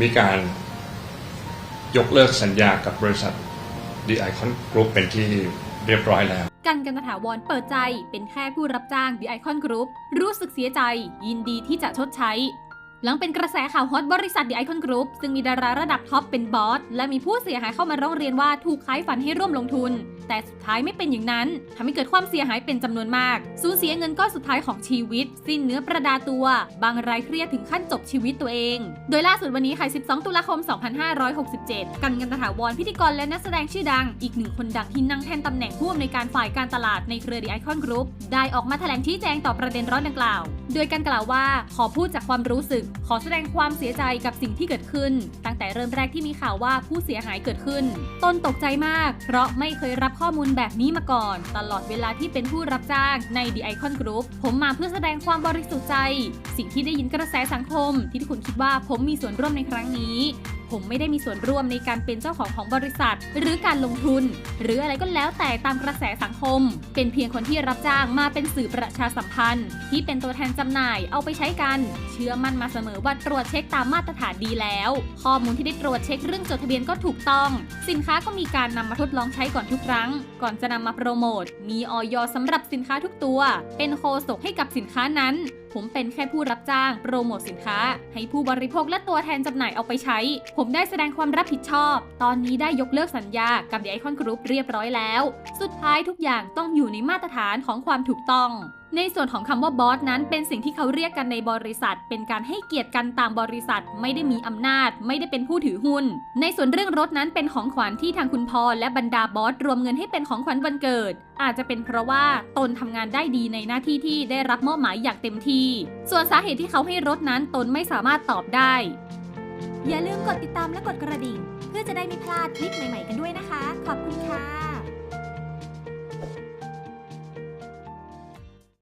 มีการยกเลิกสัญญากับบริษัท The Icon Group เป็นที่เรียบร้อยแล้ว กันกันตถาวรเปิดใจเป็นแค่ผู้รับจ้าง The Icon Group รู้สึกเสียใจ ยินดีที่จะชดใช้ หลังเป็นกระแสข่าวฮอตบริษัท The Icon Group ซึ่งมีดาราระดับท็อปเป็นบอส และมีผู้เสียหายเข้ามาร้องเรียนว่าถูกขายฝันให้ร่วมลงทุน แต่สุดท้ายไม่เป็นอย่างนั้นทำให้เกิดความเสียหายเป็นจำนวนมาก สูญเสียเงินก้อนสุดท้ายของชีวิต สิ้นเนื้อประดาตัว บางรายเครียดถึงขั้นจบชีวิตตัวเอง โดยล่าสุดวันนี้ค่ะ 12 ตุลาคม 2567 กันกันตถาวรพิธีกรและนักแสดงชื่อดัง อีกหนึ่งคนดังที่นั่งแทนตำแหน่งผู้อำนวยการฝ่ายการตลาดในเครือ The Icon Group ได้ออกมาแถลงชี้แจงต่อประเด็นร้อนดังกล่าว โดยการกล่าวว่าขอพูดจากความรู้สึก ขอแสดงความเสียใจกับสิ่งที่เกิดขึ้น ตั้งแต่เริ่มแรกที่มีข่าวว่าผู้เสียหายเกิดขึ้น ตนตกใจมาก เพราะไม่เคยรับข้อมูลแบบนี้มาก่อน ตลอดเวลาที่เป็นผู้รับจ้างใน The Icon Group ผมมาเพื่อแสดงความบริสุทธิ์ใจ สิ่งที่ได้ยินกระแสสังคม ที่ทุกคนคิดว่าผมมีส่วนร่วมในครั้งนี้ ผมไม่ได้มีส่วนร่วมในการเป็นเจ้าของของบริษัท หรือการลงทุน หรืออะไรก็แล้วแต่ตามกระแสสังคม เป็นเพียงคนที่รับจ้างมาเป็นสื่อประชาสัมพันธ์ ที่เป็นตัวแทนจำหน่ายเอาไปใช้กัน เชื่อมั่นมาเสมอว่าตรวจเช็คตามมาตรฐานดีแล้ว ข้อมูลที่ได้ตรวจเช็คเรื่องจดทะเบียนก็ถูกต้อง สินค้าก็มีการนำมาทดลองใช้ก่อนทุกครั้ง ก่อนจะนำมาโปรโมทมีออยสำหรับสินค้าทุกตัว เป็นโคศกให้กับสินค้านั้น ผมเป็นแค่ผู้รับจ้าง โปรโมทสินค้า ให้ผู้บริโภคและตัวแทนจำหน่ายเอาไปใช้ ผมได้แสดงความรับผิดชอบ ตอนนี้ได้ยกเลิกสัญญากับเดอะไอคอนกรุ๊ปเรียบร้อยแล้ว สุดท้ายทุกอย่างต้องอยู่ในมาตรฐานของความถูกต้องในส่วนของคำว่าบอสนั้นเป็นสิ่งที่เขาเรียกกันในบริษัท เป็นการให้เกียรติกันตามบริษัท ไม่ได้มีอำนาจ ไม่ได้เป็นผู้ถือหุ้น ในส่วนเรื่องรถนั้นเป็นของขวัญที่ทางคุณพ่อและบรรดาบอสรวมเงินให้เป็นของขวัญวันเกิด อาจจะเป็นเพราะว่าตนทำงานได้ดีในหน้าที่ที่ได้รับมอบหมายอย่างเต็มที่ ส่วนสาเหตุที่เขาให้รถนั้นตนไม่สามารถตอบได้ อย่าลืมกดติดตามและกดกระดิ่ง เพื่อจะได้ไม่พลาดคลิปใหม่ ๆ กันด้วยนะคะ ขอบคุณค่ะ